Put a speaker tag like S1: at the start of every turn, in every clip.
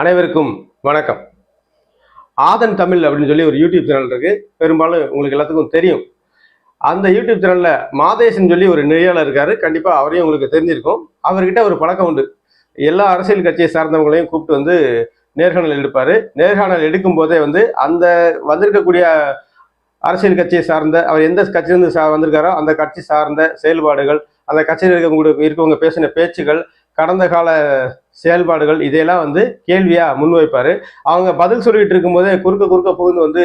S1: அனைவருக்கும் வணக்கம். ஆதன் தமிழ் அப்படின்னு சொல்லி ஒரு யூடியூப் சேனல் இருக்கு. பெரும்பாலும் உங்களுக்கு எல்லாத்துக்கும் தெரியும். அந்த யூடியூப் சேனல்ல மாதேசன் சொல்லி ஒரு நெறியாளர் இருக்காரு. கண்டிப்பா அவரையும் உங்களுக்கு தெரிஞ்சிருக்கும். அவர்கிட்ட ஒரு பழக்கம் உண்டு. எல்லா அரசியல் கட்சியை சார்ந்தவங்களையும் கூப்பிட்டு வந்து நேர்காணல் எடுப்பாரு. நேர்காணல் எடுக்கும் போதே வந்து அந்த வந்திருக்கக்கூடிய அரசியல் கட்சியை சார்ந்த அவர் எந்த கட்சியிலிருந்து சா வந்திருக்காரோ அந்த கட்சி சார்ந்த செயல்பாடுகள் அந்த கட்சியில் இருக்கவங்க இருக்கவங்க பேசின பேச்சுகள் கடந்த கால செயல்பாடுகள் இதையெல்லாம் வந்து கேள்வியா முன்வைப்பார். அவங்க பதில் சொல்லிட்டு இருக்கும்போதே குறுக்க குறுக்க புகுந்து வந்து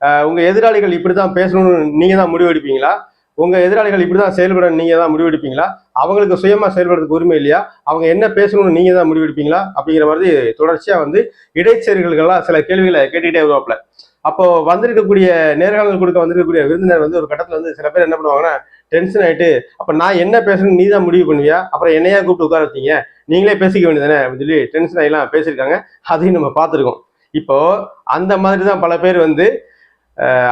S1: உங்கள் உங்க எதிராளிகள் இப்படிதான் பேசணும்னு நீங்க தான் முடிவெடுப்பீங்களா உங்க எதிராளிகள் இப்படிதான் செயல்பட நீங்க தான் முடிவெடுப்பீங்களா அவங்களுக்கு சுயமா செயல்படுறதுக்கு உரிமை இல்லையா? அவங்க என்ன பேசணும்னு நீங்க தான் முடிவெடுப்பீங்களா அப்படிங்கிற மாதிரி தொடர்ச்சியா வந்து இடைச்செருகல்கள்லாம் சில கேள்விகளை கேட்டுக்கிட்டே வருவாப்புல. அப்போ வந்திருக்கக்கூடிய நேர்காணல் கொடுக்க வந்திருக்கக்கூடிய விருந்தினர் வந்து ஒரு கட்டத்துல வந்து சில பேர் என்ன பண்ணுவாங்கன்னா டென்ஷன் ஆயிட்டு அப்ப நான் என்ன பேசுறேன்னு நீ தான் முடிவு பண்ணுவியா? அப்புறம் என்னையா கூப்பிட்டு உட்கார நீங்களே பேசிக்க வேண்டியதானே அப்படின்னு சொல்லி டென்ஷன் ஆகிலாம் பேசியிருக்காங்க. அதையும் நம்ம பார்த்துருக்கோம். இப்போ அந்த மாதிரி தான் பல பேர் வந்து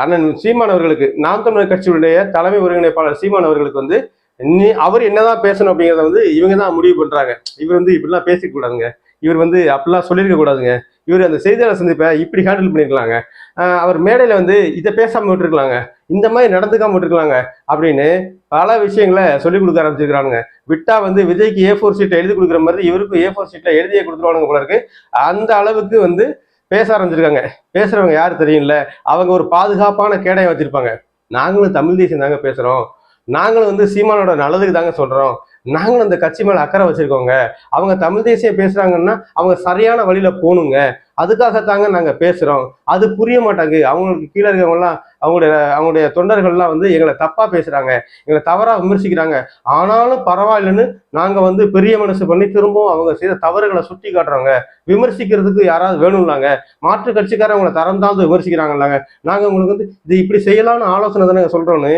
S1: அண்ணன் சீமான் அவர்களுக்கு நாம் தமிழர் கட்சியுடைய தலைமை ஒருங்கிணைப்பாளர் சீமான் அவர்களுக்கு வந்து நீ அவர் என்னதான் பேசணும் அப்படிங்கிறத வந்து இவங்க தான் முடிவு பண்றாங்க. இவர் வந்து இப்படிலாம் பேசிக்க கூடாதுங்க. இவர் வந்து அப்படிலாம் சொல்லியிருக்க கூடாதுங்க. இவர் அந்த செய்தியாளர் சந்திப்பை இப்படி ஹேண்டில் பண்ணியிருக்கலாங்க. அவர் மேடையில் வந்து இதை பேசாமல் விட்டுருக்கலாங்க. இந்த மாதிரி நடந்துக்காம விட்டுருக்கலாங்க அப்படின்னு பல விஷயங்களை சொல்லிக் கொடுக்க ஆரம்பிச்சிருக்கானுங்க விட்டா வந்து விஜய்க்கு ஏ ஃபோர் சீட்டை எழுதி கொடுக்குற மாதிரி இவருக்கும் ஏ ஃபோர் சீட்டை எழுதியே கொடுத்துருவானுங்க போல இருக்கு. அந்த அளவுக்கு வந்து பேச ஆரம்பிச்சிருக்காங்க. பேசுறவங்க யாரு தெரியும்ல? அவங்க ஒரு பாதுகாப்பான கேடயம் வச்சிருப்பாங்க. நாங்களும் தமிழ் தேசியம் தாங்க பேசுறோம். நாங்களும் வந்து சீமானோட நல்லதுக்கு தாங்க சொல்றோம். நாங்களும் அந்த கட்சி மேல அக்கறை வச்சிருக்கோங்க. அவங்க தமிழ் தேசியம் பேசுறாங்கன்னா அவங்க சரியான வழியில போகணுங்க. அதுக்காகத்தாங்க நாங்க பேசுறோம். அது புரிய மாட்டாங்க அவங்களுக்கு கீழே இருக்கவங்கலாம் அவங்களுடைய அவங்களுடைய தொண்டர்கள்லாம் வந்து எங்களை தப்பா பேசுறாங்க. எங்களை தவறா விமர்சிக்கிறாங்க. ஆனாலும் பரவாயில்லைன்னு நாங்க வந்து பெரிய மனசு பண்ணி திரும்பவும் அவங்க செய்த தவறுகளை சுட்டி காட்டுறோங்க. விமர்சிக்கிறதுக்கு யாராவது வேணும்லாங்க. மாற்று கட்சிக்காரவங்களை தரம் தாழ்ந்து விமர்சிக்கிறாங்கல்லாங்க நாங்க உங்களுக்கு வந்து இது இப்படி செய்யலாம்னு ஆலோசனை தானே சொல்றோன்னு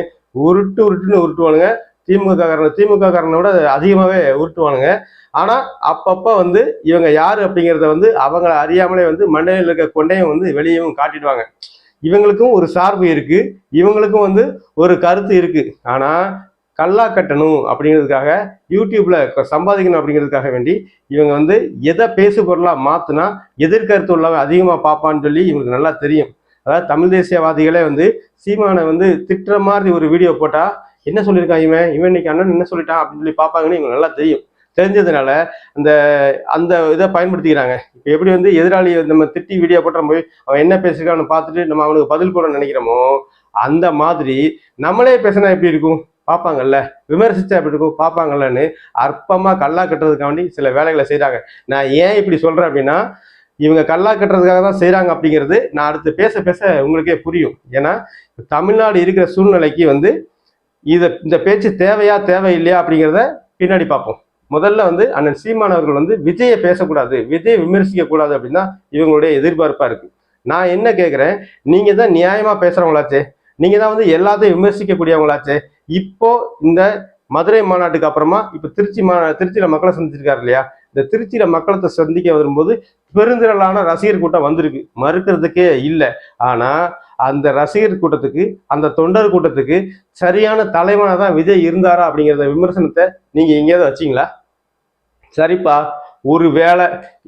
S1: உருட்டு உருட்டுன்னு உருட்டுவானுங்க. திமுக காரனை திமுக காரனை விட அதிகமாகவே உருட்டுவானுங்க. ஆனால் அப்பப்போ வந்து இவங்க யார் அப்படிங்கிறத வந்து அவங்கள அறியாமலே வந்து மண்டையில் இருக்க கொண்டையும் வந்து வெளியவும் காட்டிடுவாங்க. இவங்களுக்கும் ஒரு சார்பு இருக்கு. இவங்களுக்கும் வந்து ஒரு கருத்து இருக்கு. ஆனா கல்லா கட்டணும் அப்படிங்கிறதுக்காக யூடியூப்ல சம்பாதிக்கணும் அப்படிங்கிறதுக்காக வேண்டி இவங்க வந்து எதை பேசு பொருளாக மாற்றினா எதிர்கருத்து உள்ளவன் அதிகமாக பார்ப்பான்னு சொல்லி இவங்களுக்கு நல்லா தெரியும். அதாவது தமிழ் தேசியவாதிகளே வந்து சீமானை வந்து திட்டுற மாதிரி ஒரு வீடியோ போட்டால் என்ன சொல்லியிருக்கான் இவன்? இவன் இன்னைக்கு அண்ணன் என்ன சொல்லிட்டான் அப்படின்னு சொல்லி பார்ப்பாங்கன்னு இவங்களுக்கு நல்லா தெரியும். தெரிஞ்சதுனால அந்த அந்த இதை பயன்படுத்திக்கிறாங்க. இப்போ எப்படி வந்து எதிராளி நம்ம திட்டி வீடியோ போட்ட போய் அவன் என்ன பேசுகிறான்னு பார்த்துட்டு நம்ம அவனுக்கு பதில் போட நினைக்கிறோமோ அந்த மாதிரி நம்மளே பேசினா எப்படி இருக்கும்? பார்ப்பாங்கல்ல. விமர்சிச்சா எப்படி இருக்கும்? பார்ப்பாங்கல்லன்னு அற்பமாக கல்லா கட்டுறதுக்காண்டி சில வேலைகளை செய்கிறாங்க நான் ஏன் இப்படி சொல்கிறேன் அப்படின்னா இவங்க கல்லா கட்டுறதுக்காக தான் செய்கிறாங்க அப்படிங்கிறது நான் அடுத்து பேச பேச உங்களுக்கே புரியும். ஏன்னா தமிழ்நாடு இருக்கிற சூழ்நிலைக்கு வந்து இதை இந்த பேச்சு தேவையா தேவையில்லையா அப்படிங்கிறத பின்னாடி பார்ப்போம். முதல்ல வந்து அண்ணன் சீமானவர்கள் வந்து விஜயை பேசக்கூடாது விஜயை விமர்சிக்க கூடாது அப்படின்னா இவங்களுடைய எதிர்பார்ப்பா இருக்கு. நான் என்ன கேட்குறேன் நீங்க தான் நியாயமா பேசுறவங்களாச்சே. நீங்க தான் வந்து எல்லாத்தையும் விமர்சிக்கக்கூடியவங்களாச்சே. இப்போ இந்த மதுரை மாநாட்டுக்கு அப்புறமா இப்போ திருச்சி மா திருச்சியில மக்களை சந்திச்சிருக்காரு இல்லையா? இந்த திருச்சியில மக்களை சந்திக்க வரும்போது பெருந்திரளான ரசிகர் கூட்டம் வந்திருக்கு. மறுக்கிறதுக்கே இல்லை. ஆனா அந்த ரசிகர் கூட்டத்துக்கு அந்த தொண்டர் கூட்டத்துக்கு சரியான தலைவனாக தான் விஜய் இருந்தாரா அப்படிங்கிறத விமர்சனத்தை நீங்கள் எங்கேயாவது வச்சிங்களா? சரிப்பா ஒரு வேளை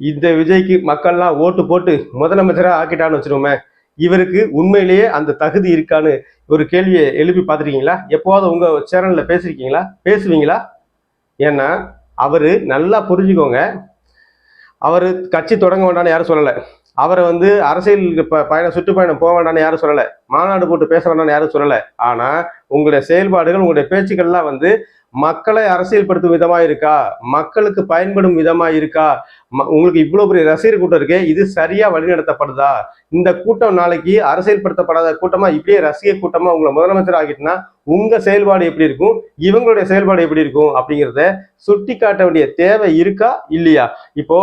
S1: இந்த விஜய்க்கு மக்கள்லாம் ஓட்டு போட்டு முதலமைச்சராக ஆக்கிட்டான்னு வச்சுருவோமே இவருக்கு உண்மையிலேயே அந்த தகுதி இருக்கான்னு ஒரு கேள்வியை எழுப்பி பார்த்துருக்கீங்களா? எப்போவாவது உங்கள் சேனலில் பேசியிருக்கீங்களா பேசுவீங்களா? ஏன்னா அவர் நல்லா புரிஞ்சுக்கோங்க. அவர் கட்சி தொடங்க வேண்டாம்னு யாரும் சொல்லலை. அவரை வந்து அரசியல் பயணம் சுற்றுப்பயணம் போக வேண்டாம்னு யாரும் சொல்லலை. மாநாடு போட்டு பேச வேண்டாம்னு யாரும் சொல்லலை. ஆனால் உங்களுடைய செயல்பாடுகள் உங்களுடைய பேச்சுக்கள்லாம் வந்து மக்களை அரசியல்படுத்தும் விதமாக இருக்கா? மக்களுக்கு பயன்படும் விதமாக இருக்கா? ம- உங்களுக்கு இவ்வளோ பெரிய ரசிகர் கூட்டம் இருக்கே இது சரியாக வழிநடத்தப்படுதா? இந்த கூட்டம் நாளைக்கு அரசியல்படுத்தப்படாத கூட்டமாக இப்படியே ரசிகர் கூட்டமாக உங்களை முதலமைச்சர் ஆகிட்டுனா உங்கள் செயல்பாடு எப்படி இருக்கும்? இவங்களுடைய செயல்பாடு எப்படி இருக்கும்? அப்படிங்கிறத சுட்டி காட்ட வேண்டிய தேவை இருக்கா? இல்லையா? இப்போ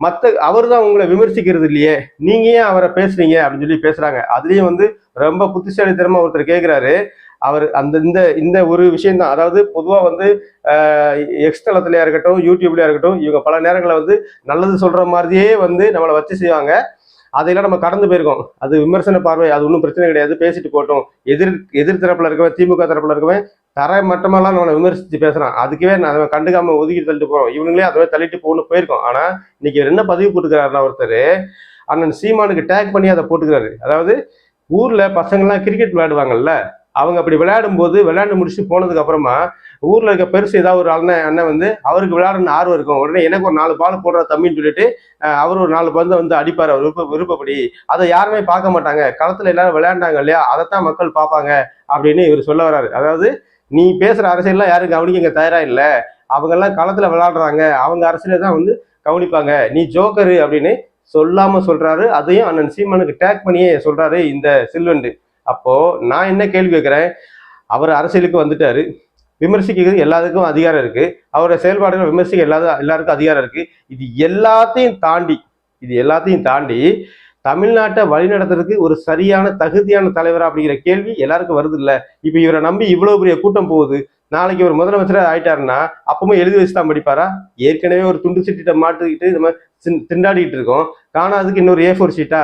S1: மற்ற அவர் தான் உங்களை விமர்சிக்கிறது இல்லையே. நீங்க ஏன் அவரை பேசுறீங்க? அப்படின்னு சொல்லி பேசுறாங்க. அதுலயும் வந்து ரொம்ப புத்திசாலித்தனமா ஒருத்தர் கேட்கிறாரு அவர் அந்த இந்த இந்த ஒரு விஷயம் தான் அதாவது பொதுவாக வந்து எக்ஸ்தளத்துலையா இருக்கட்டும் யூடியூப்லயா இருக்கட்டும் இவங்க பல நேரங்களில் வந்து நல்லது சொல்ற மாதிரியே வந்து நம்மளை வச்சு செய்வாங்க. அதையெல்லாம் நம்ம கடந்து போயிருக்கோம். அது விமர்சன பார்வை அது ஒன்றும் பிரச்சனை கிடையாது. பேசிட்டு போட்டோம் எதிர் எதிர் தரப்பில் இருக்கவன் திமுக தரப்புல இருக்கவன் தர மட்டமெல்லாம் நம்மளை விமர்சித்து பேசுகிறான் அதுக்கே நான் அதை கண்டுக்காம ஒதுக்கி தள்ளிட்டு போகிறோம் இவங்களே அதை தள்ளிட்டு போகணும் போயிருக்கோம். ஆனால் இன்னைக்கு என்ன பதிவு போட்டுக்கிறாருன்னா ஒருத்தர் அண்ணன் சீமானுக்கு டேக் பண்ணி அதை போட்டுக்கிறாரு அதாவது ஊரில் பசங்கள்லாம் கிரிக்கெட் விளையாடுவாங்கல்ல அவங்க அப்படி விளையாடும் போது விளையாண்டு முடிச்சு போனதுக்கு அப்புறமா ஊர்ல இருக்க பெருசு ஏதாவது ஒரு அண்ணன் அண்ணன் வந்து அவருக்கு விளையாடணும்னு ஆர்வம் இருக்கும். உடனே எனக்கு ஒரு நாலு பால் போடுற தம்பின்னு சொல்லிட்டு அவர் ஒரு நாலு பந்தை வந்து அடிப்பார். விருப்ப விருப்பப்படி. அதை யாருமே பார்க்க மாட்டாங்க. களத்துல எல்லாரும் விளையாண்டாங்க இல்லையா? அதைத்தான் மக்கள் பார்ப்பாங்க அப்படின்னு இவர் சொல்ல வர்றாரு. அதாவது நீ பேசுகிற அரசியல்லாம் யாரும் கவனிக்க தயாராக இல்லை. அவங்கெல்லாம் அவங்க எல்லாம் அவங்க அரசியலை தான் வந்து கவனிப்பாங்க. நீ ஜோக்கரு அப்படின்னு சொல்லாமல் சொல்கிறாரு அதையும் அண்ணன் சீமானுக்கு டேக் பண்ணியே சொல்கிறாரு இந்த சில்வண்டு. அப்போது நான் என்ன கேள்வி கேட்குறேன் அவர் அரசியலுக்கு வந்துட்டாரு. விமர்சிக்கிறது எல்லாத்துக்கும் அதிகாரம் இருக்குது அவரோட செயல்பாடுகள் விமர்சிக்க எல்லா எல்லாருக்கும் அதிகாரம் இருக்குது இது எல்லாத்தையும் தாண்டி இது எல்லாத்தையும் தாண்டி தமிழ்நாட்டை வழிநடத்துறதுக்கு ஒரு சரியான தகுதியான தலைவரா அப்படிங்கிற கேள்வி எல்லாருக்கும் வருது இல்ல இப்ப இவரை நம்பி இவ்வளவு பெரிய கூட்டம் போகுது. நாளைக்கு ஒரு முதலமைச்சரா ஆயிட்டாருன்னா அப்பவும் எழுதி வச்சு தான் படிப்பாரா? ஏற்கனவே ஒரு துண்டு சீட்டை மாட்டிக்கிட்டு நம்ம திண்டாடிக்கிட்டு திண்டாடிட்டு இருக்கோம் காணாததுக்கு இன்னொரு ஏ ஃபோர் சீட்டா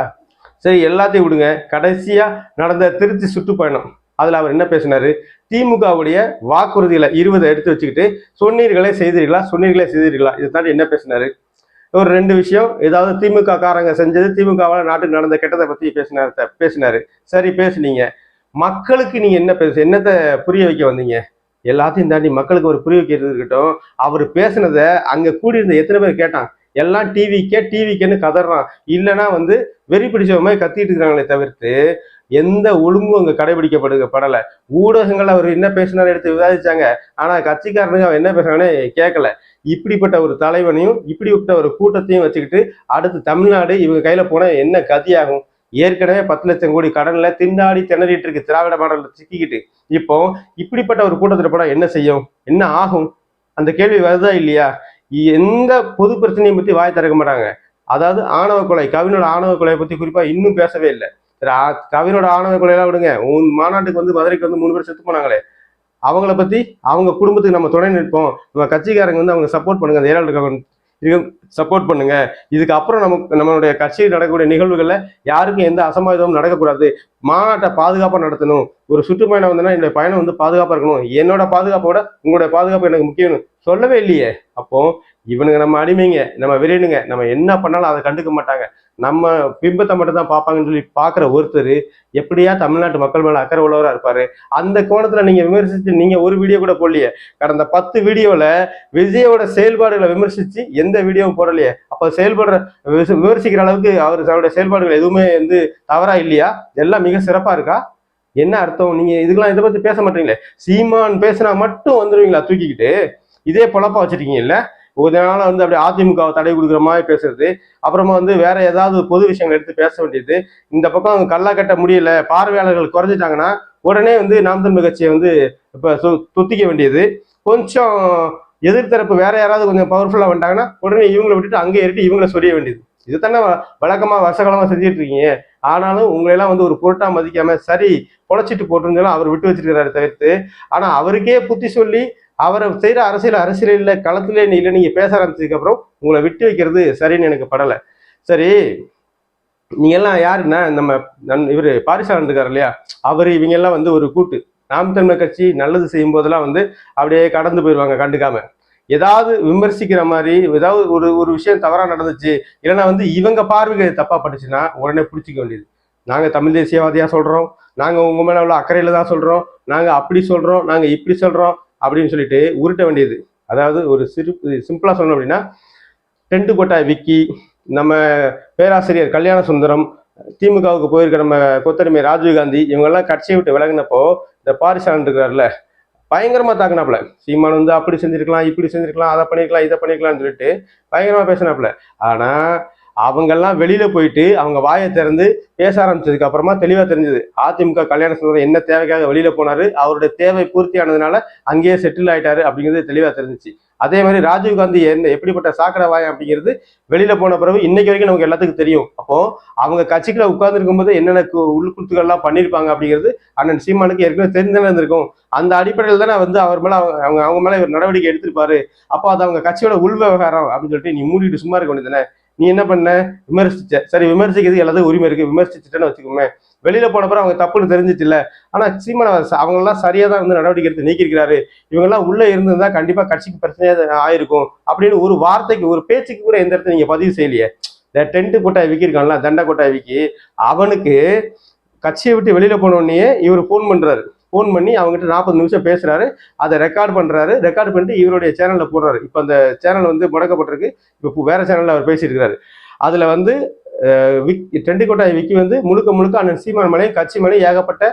S1: சரி எல்லாத்தையும் விடுங்க. கடைசியா நடந்த திருச்சி சுற்றுப்பயணம் அதுல அவர் என்ன பேசினாரு? திமுகவுடைய வாக்குறுதிகளை இருபதை எடுத்து வச்சுக்கிட்டு சொன்னீர்களே செய்தீர்களா? சொன்னீர்களே செய்தீர்களா? இதை தாண்டி என்ன பேசினாரு? ஒரு ரெண்டு விஷயம். ஏதாவது திமுக காரங்க செஞ்சது திமுகவால் நாட்டுக்கு நடந்த கெட்டதை பற்றி பேசினார் பேசினாரு. சரி பேசுனீங்க. மக்களுக்கு நீங்கள் என்ன பேச என்னத்தை புரிய வைக்க வந்தீங்க? எல்லாத்தையும் தாண்டி மக்களுக்கு ஒரு புரிய வைக்கிறது இருக்கட்டும். அவர் பேசுனதை அங்கே கூடியிருந்த எத்தனை பேர் கேட்டான் எல்லாம் டிவிக்கே டிவிக்கேன்னு கதறான். இல்லைன்னா வந்து வெறி பிடிச்சவங்க மாதிரி கத்திட்டு இருக்கிறாங்களே தவிர்த்து எந்த ஒழுங்கும் அங்கே கடைபிடிக்கப்படுக ஊடகங்கள் அவர் என்ன பேசினாரு எடுத்து விவாதிச்சாங்க. ஆனால் கட்சிக்காரனுக்கு அவன் என்ன பேசுறானே கேட்கல இப்படிப்பட்ட ஒரு தலைவனையும் இப்படிப்பட்ட ஒரு கூட்டத்தையும் வச்சுக்கிட்டு அடுத்து தமிழ்நாடு இவங்க கையில போனா என்ன கதியாகும்? ஏற்கனவே பத்து லட்சம் கோடி கடன்ல திண்டாடி திணறிட்டு இருக்கு திராவிட மாடல சிக்கிக்கிட்டு. இப்போ இப்படிப்பட்ட ஒரு கூட்டத்தில் போனா என்ன செய்யும்? என்ன ஆகும்? அந்த கேள்வி வருதா இல்லையா? எந்த பொது பிரச்சனையும் பத்தி வாய் திறக்க மாட்டாங்க. அதாவது ஆணவ கொலை கவினோட ஆணவ கொலையை பத்தி குறிப்பா இன்னும் பேசவே இல்லை. கவினோட ஆணவ கொலையெல்லாம் விடுங்க. உன் மாநாட்டுக்கு வந்து மதுரைக்கு வந்து மூணு பேர் செத்து போனாங்களே. அவங்கள பத்தி அவங்க குடும்பத்துக்கு நம்ம துணை நிற்போம். நம்ம கட்சிக்காரங்க வந்து அவங்க சப்போர்ட் பண்ணுங்க. அந்த இது சப்போர்ட் பண்ணுங்க. இதுக்கு அப்புறம் நமக்கு நம்மளுடைய கட்சியில் நடக்கக்கூடிய நிகழ்வுகள்ல யாருக்கும் எந்த அசம்பாவிதமும் நடக்கக்கூடாது. மாநாட்டை பாதுகாப்பா நடத்தணும். ஒரு சுற்றுப்பயணம் வந்தோன்னா என்னுடைய பயணம் வந்து பாதுகாப்பா இருக்கணும். என்னோட பாதுகாப்போட உங்களுடைய பாதுகாப்பு எனக்கு முக்கியம் சொல்லவே இல்லையே. அப்போ இவனுங்க நம்ம அடிமைங்க. நம்ம விரைனுங்க. நம்ம என்ன பண்ணாலும் அதை கண்டுக்க மாட்டாங்க. நம்ம பிம்பத்தை மட்டும் தான் பார்ப்பாங்கன்னு சொல்லி பார்க்குற ஒருத்தர் எப்படியா தமிழ்நாட்டு மக்கள் மேலே அக்கறை உள்ளவராக இருப்பார்? அந்த கோணத்தில் நீங்கள் விமர்சித்து நீங்கள் ஒரு வீடியோ கூட போடலையே. கடந்த பத்து வீடியோவில் விஜயோட செயல்பாடுகளை விமர்சித்து எந்த வீடியோவும் போடலையே. அப்போ செயல்படுற விச- விமர்சிக்கிற அளவுக்கு அவர் அவருடைய செயல்பாடுகள் எதுவுமே வந்து தவறாக இல்லையா? எல்லாம் மிக சிறப்பாக இருக்கா? என்ன அர்த்தம்? நீங்கள் இதுக்கெல்லாம் இதை பற்றி பேச மாட்டீங்களே. சீமான் பேசுனா மட்டும் வந்துடுவீங்களா தூக்கிக்கிட்டு? இதே பொழப்பா வச்சிருக்கீங்க இல்ல நாளாக வந்து அப்படியே அதிமுகவை தடை கொடுக்குற மாதிரி பேசுறது. அப்புறமா வந்து வேற ஏதாவது பொது விஷயங்கள் எடுத்து பேச வேண்டியது. இந்த பக்கம் கல்லா கட்ட முடியல பார்வையாளர்கள் குறைஞ்சிட்டாங்கன்னா உடனே வந்து நாம் தமிழ் கட்சியை வந்து இப்போ சு- துத்திக்க வேண்டியது. கொஞ்சம் எதிர்த்தரப்பு வேற யாராவது கொஞ்சம் பவர்ஃபுல்லாக வந்துட்டாங்கன்னா உடனே இவங்களை விட்டுட்டு அங்கே ஏறிட்டு இவங்களை சொரிய வேண்டியது. இது தானே வழக்கமாக வசகலமாக செஞ்சுட்டு இருக்கீங்க. ஆனாலும் உங்களையெல்லாம் வந்து ஒரு பொருட்டா மதிக்காம சரி பொழைச்சிட்டு போட்டுருந்தாலும் அவர் விட்டு வச்சிருக்கிறாரு தவிர்த்து. ஆனால் அவருக்கே புத்தி சொல்லி அவரை செய்கிற அரசியல் அரசியலில் களத்திலே இல்லை நீங்கள் பேச ஆரம்பிச்சதுக்கப்புறம் உங்களை விட்டு வைக்கிறது சரின்னு எனக்கு படலை. சரி நீங்க எல்லாம் யாருன்னா நம்ம நன் இவர் பாரிசாலன் இல்லையா? அவர் இவங்கெல்லாம் வந்து ஒரு கூட்டு. நாம் தன்மை கட்சி நல்லது செய்யும் போதெல்லாம் வந்து அப்படியே கடந்து போயிடுவாங்க கண்டுக்காம. ஏதாவது விமர்சிக்கிற மாதிரி ஏதாவது ஒரு ஒரு விஷயம் தவறாக நடந்துச்சு இல்லைன்னா வந்து இவங்க பார்வைக்கு தப்பாக தப்பா பட்டுச்சுன்னா உடனே பிடிச்சிக்க வேண்டியது. நாங்கள் தமிழ் தேசியவாதியாக சொல்கிறோம் நாங்கள் உங்கள் மேலே உள்ள அக்கறையில் தான் சொல்கிறோம் நாங்கள் அப்படி சொல்கிறோம் நாங்கள் இப்படி சொல்கிறோம் அப்படின்னு சொல்லிட்டு உருட்ட வேண்டியது. அதாவது ஒரு சிறு சிம்பிளாக சொல்லணும் அப்படின்னா டெண்டு கொட்டாய் விக்கி நம்ம பேராசிரியர் கல்யாண சுந்தரம் திமுகவுக்கு போயிருக்க நம்ம கொத்தடிமை ராஜீவ்காந்தி இவங்கெல்லாம் கட்சியை விட்டு விலகினப்போ இந்த பாரிசாலன் இருக்காருல்ல பயங்கரமாக தாக்குனாப்புல. சீமான் வந்து அப்படி செஞ்சிருக்கலாம் இப்படி செஞ்சிருக்கலாம் அதை பண்ணிருக்கலாம் இதை பண்ணிருக்கலாம்னு சொல்லிட்டு பயங்கரமாக பேசினாப்புல. ஆனால் அவங்கெல்லாம் வெளியில போயிட்டு அவங்க வாயை திறந்து பேச ஆரம்பிச்சதுக்கு அப்புறமா தெளிவா தெரிஞ்சது. அதிமுக கல்யாண சுந்தரம் என்ன தேவைக்காக வெளியில போனாரு அவருடைய தேவை பூர்த்தி ஆனதுனால அங்கேயே செட்டில் ஆயிட்டாரு அப்படிங்கிறது தெளிவா தெரிஞ்சுச்சு. அதே மாதிரி ராஜீவ்காந்தி என்ன எப்படிப்பட்ட சாக்கடை வாயம் அப்படிங்கிறது வெளியில போன பிறகு இன்னைக்கு வரைக்கும் நமக்கு எல்லாத்துக்கும் தெரியும். அப்போ அவங்க கட்சிக்குள்ள உட்கார்ந்து இருக்கும்போது என்னென்ன உள்குத்துக்கள்லாம் பண்ணியிருப்பாங்க அப்படிங்கிறது அண்ணன் சீமானுக்கு ஏற்கனவே தெரிஞ்சுதானே இருந்திருக்கும். அந்த அடிப்படையில் தானே வந்து அவர் மேல அவங்க அவங்க அவங்க மேல இவர் நடவடிக்கை எடுத்திருப்பாரு. அப்போ அது அவங்க கட்சியோட உள் விவகாரம் அப்படின்னு சொல்லிட்டு நீ மூடிட்டு சும்மா இருக்க வேண்டியதுதானே நீ என்ன பண்ண? விமர்சிச்ச. சரி விமர்சிக்கிறது எல்லாத்தையும் உரிமை இருக்கு. விமர்சிச்சுட்டேன்னு வச்சுக்கோமே. வெளியில போன அவங்க தப்புன்னு தெரிஞ்சிச்சு இல்ல ஆனா சீமான் அவங்க எல்லாம் சரியா தான் வந்து நடவடிக்கை எடுத்து நீக்கிருக்கிறாரு இவங்க எல்லாம் உள்ள இருந்திருந்தா கண்டிப்பா கட்சிக்கு பிரச்சனையா ஆயிருக்கும் அப்படின்னு ஒரு வார்த்தைக்கு ஒரு பேச்சுக்கு கூட எந்த இடத்துல நீங்க பதிவு செய்யலையே. இந்த டென்ட் கொட்டாய் விக்கிருக்கான்ல தண்டை கொட்டாய் விக்கி அவனுக்கு கட்சியை விட்டு வெளியில போனோடனே இவர் ஃபோன் பண்றாரு. ஃபோன் பண்ணி அவங்ககிட்ட நாற்பது நிமிஷம் பேசுறாரு. அதை ரெக்கார்ட் பண்றாரு. ரெக்கார்ட் பண்ணிட்டு இவருடைய சேனல்ல போடுறாரு. இப்போ அந்த சேனல் வந்து முடக்கப்பட்டிருக்கு. இப்போ வேற சேனல்ல அவர் பேசியிருக்கிறாரு அதில் அதுல வந்து அஹ், விக் டெண்டிகோட்டாய் விக்கி வந்து முழுக்க முழுக்க அண்ணன் சீமான் மலையும் கட்சி மலையும் ஏகப்பட்ட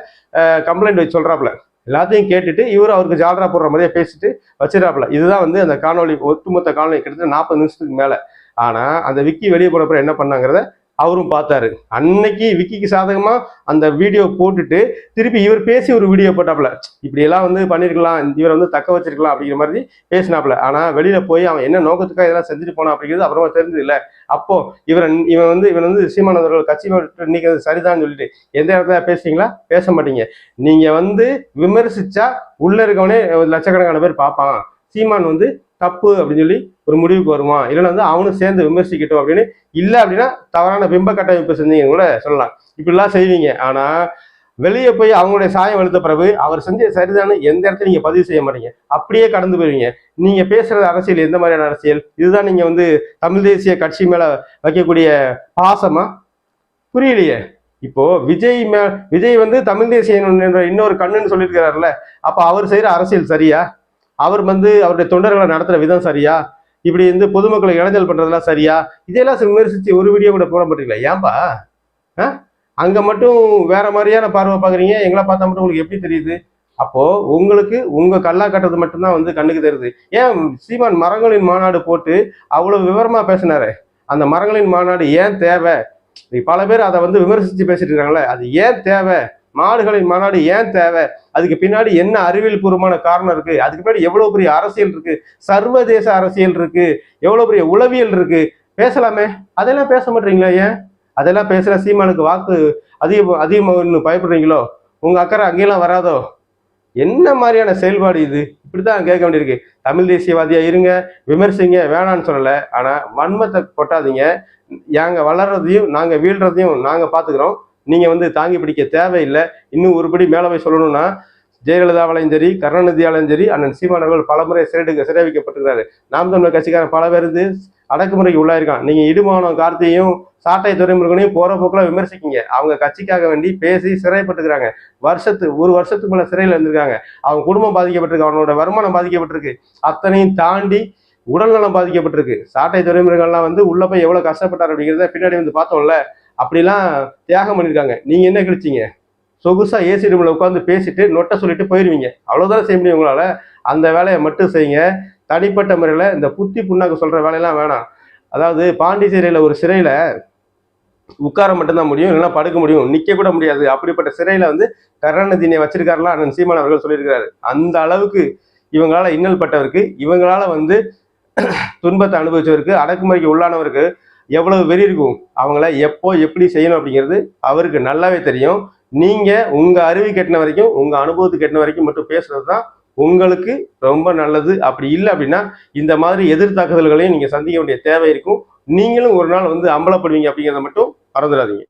S1: கம்ப்ளைண்ட் வச்சு சொல்றாப்புல. எல்லாத்தையும் கேட்டுட்டு இவர் அவருக்கு ஜாலரா போடுற மாதிரியே பேசிட்டு வச்சிடறாப்புல. இதுதான் வந்து அந்த காணொளி ஒட்டுமொத்த காணொலி கிட்டத்தட்ட நாற்பது நிமிஷத்துக்கு மேல. ஆனா அந்த விக்கி வெளியே போனப்பறம் என்ன பண்ணாங்கிறத அவரும் பார்த்தாரு. அன்னைக்கு விக்கிக்கு சாதகமா அந்த வீடியோ போட்டுட்டு திருப்பி இவர் பேசி ஒரு வீடியோ போட்டாப்புல. இப்படி எல்லாம் வந்து பண்ணிருக்கலாம் இவரை வந்து தக்க வச்சிருக்கலாம் அப்படிங்கிற மாதிரி பேசினாப்புல. ஆனா வெளியில போய் அவன் என்ன நோக்கத்துக்காக இதெல்லாம் செஞ்சுட்டு போனான் அப்படிங்கிறது அப்புறமா தெரிஞ்சது இல்ல அப்போ இவன் இவன் வந்து இவன் வந்து சீமானவர்கள் கட்சி நீக்கிறது சரிதான்னு சொல்லிட்டு எந்த இடத்துல பேசுறீங்களா? பேச மாட்டீங்க. நீங்க வந்து விமர்சிச்சா உள்ள இருக்கவனே ஒரு லட்சக்கணக்கான பேர் பார்ப்பான். சீமான் வந்து தப்பு அப்படின்னு சொல்லி ஒரு முடிவுக்கு வருவான். இல்லைன்னா வந்து அவனும் சேர்ந்து விமர்சிக்கட்டும் அப்படின்னு இல்லை அப்படின்னா தவறான பிம்ப கட்டமைப்பு செஞ்சீங்கன்னு கூட சொல்லலாம். இப்படிலாம் செய்வீங்க. ஆனால் வெளியே போய் அவங்களுடைய சாயம் வெளுத்த பிறகு அவர் செஞ்ச சரிதானு எந்த இடத்துல நீங்க பதிவு செய்ய மாட்டீங்க. அப்படியே கடந்து போயிருவீங்க. நீங்க பேசுறது அரசியல் எந்த மாதிரியான அரசியல்? இதுதான் நீங்க வந்து தமிழ் தேசிய கட்சி மேல வைக்கக்கூடிய பாசமா? புரியலையே. இப்போ விஜய் மே விஜய் வந்து தமிழ் தேசிய இன்னொரு கண்ணுன்னு சொல்லியிருக்கிறாருல்ல. அப்ப அவர் செய்யற அரசியல் சரியா? அவர் வந்து அவருடைய தொண்டர்களை நடத்துற விதம் சரியா? இப்படி வந்து பொதுமக்களை இடைஞ்சல் பண்றதெல்லாம் சரியா? இதெல்லாம் விமர்சித்து ஒரு வீடியோ கூட போட மாட்டீங்களா? ஏன்பா? ஆ? அங்கே மட்டும் வேற மாதிரியான பார்வை பார்க்குறீங்க எங்களை பார்த்தா மட்டும் உங்களுக்கு எப்படி தெரியுது? அப்போது உங்களுக்கு உங்கள் கல்லா கட்டுறது மட்டும்தான் வந்து கண்ணுக்கு தெரியுது. ஏன் சீமான் மரங்களின் மாநாடு போட்டு அவ்வளோ விவரமாக பேசினாரு? அந்த மரங்களின் மாநாடு ஏன் தேவை? பல பேர் அதை வந்து விமர்சித்து பேசிட்டு இருக்காங்களே அது ஏன் தேவை? மாடுகளின் மாநாடு ஏன் தேவை? அதுக்கு பின்னாடி என்ன அறிவியல் பூர்வமான காரணம் இருக்கு? அதுக்கு பின்னாடி எவ்வளவு பெரிய அரசியல் இருக்கு? சர்வதேச அரசியல் இருக்கு. எவ்வளவு பெரிய உளவியல் இருக்கு? பேசலாமே. அதெல்லாம் பேச மாட்டீங்களா ஏன்? அதெல்லாம் பேசுற சீமானுக்கு வாக்கு அதிக அதிகமாக பயப்படுறீங்களோ? உங்க அக்கறை அங்கெல்லாம் வராதோ? என்ன மாதிரியான செயல்பாடு இது? இப்படிதான் கேட்க வேண்டியிருக்கு. தமிழ் தேசியவாதியா இருங்க விமர்சிங்க வேணான்னு சொல்லல. ஆனா வன்மத்தை கொட்டாதீங்க. நாங்க வளர்றதையும் நாங்க வீழ்றதையும் நாங்க பாத்துக்கிறோம் நீங்கள் வந்து தாங்கி பிடிக்க தேவையில்லை. இன்னும் ஒருபடி மேலே போய் சொல்லணும்னா ஜெயலலிதாவாலையும் சரி கருணாநிதியாலையும் சரி அண்ணன் சீமானவர்கள் பலமுறை சிறைக்கு சிறை வைக்கப்பட்டிருக்காரு நாம் தமிழர் கட்சிக்காரன் பல பேர் வந்து அடக்குமுறைக்கு உள்ளாயிருக்கான். நீங்கள் இடுமானம் கார்த்தியையும் சாட்டை துறைமுருகனையும் போகிற போக்கில் விமர்சிக்கிங்க. அவங்க கட்சிக்காக வேண்டி பேசி சிறைப்பட்டுக்கிறாங்க வருஷத்து ஒரு வருஷத்துக்கு மேலே சிறையில் இருந்திருக்காங்க. அவங்க குடும்பம் பாதிக்கப்பட்டிருக்கு அவனோட வருமானம் பாதிக்கப்பட்டிருக்கு. அத்தனையும் தாண்டி உடல்நலம் பாதிக்கப்பட்டிருக்கு. சாட்டை துறைமுருகன்லாம் வந்து உள்ள போய் எவ்வளோ கஷ்டப்பட்டார் அப்படிங்கிறத பின்னாடி வந்து பார்த்தோம்ல. அப்படிலாம் தியாகம் பண்ணியிருக்காங்க நீங்கள் என்ன கிழிச்சீங்க சொகுசாக ஏசி ரூமில் உட்காந்து பேசிட்டு நொட்டை சொல்லிட்டு போயிடுவீங்க அவ்வளவுதான் செய்ய முடியும் உங்களால்? அந்த வேலையை மட்டும் செய்யுங்க. தனிப்பட்ட முறையில் இந்த புத்தி புண்ணாக்கு சொல்கிற வேலையெல்லாம் வேணாம். அதாவது பாண்டிச்சேரியில் ஒரு சிறையில் உட்கார மட்டும்தான் முடியும். இல்லைன்னா படுக்க முடியும். நிக்க கூட முடியாது. அப்படிப்பட்ட சிறையில் வந்து கருணாநிதினை வச்சிருக்காருலாம் அண்ணன் சீமான் அவர்கள் சொல்லியிருக்கிறாரு. அந்த அளவுக்கு இவங்களால் இன்னல் பட்டவருக்கு இவங்களால வந்து துன்பத்தை அனுபவிச்சவருக்கு அடக்குமுறைக்கு உள்ளானவருக்கு எவ்வளவு வெறி இருக்கும்? அவங்கள எப்போ எப்படி செய்யணும் அப்படிங்கிறது அவருக்கு நல்லாவே தெரியும். நீங்க உங்க அறிவு கெட்டின வரைக்கும் உங்க அனுபவத்துக்கு கெட்டின வரைக்கும் மட்டும் பேசுறது தான் உங்களுக்கு ரொம்ப நல்லது. அப்படி இல்லை அப்படின்னா இந்த மாதிரி எதிர்த்தாக்குதல்களையும் நீங்க சந்திக்க வேண்டிய தேவை இருக்கும். நீங்களும் ஒரு நாள் வந்து அம்பலப்படுவீங்க அப்படிங்கிறத மட்டும் மறந்துடாதீங்க.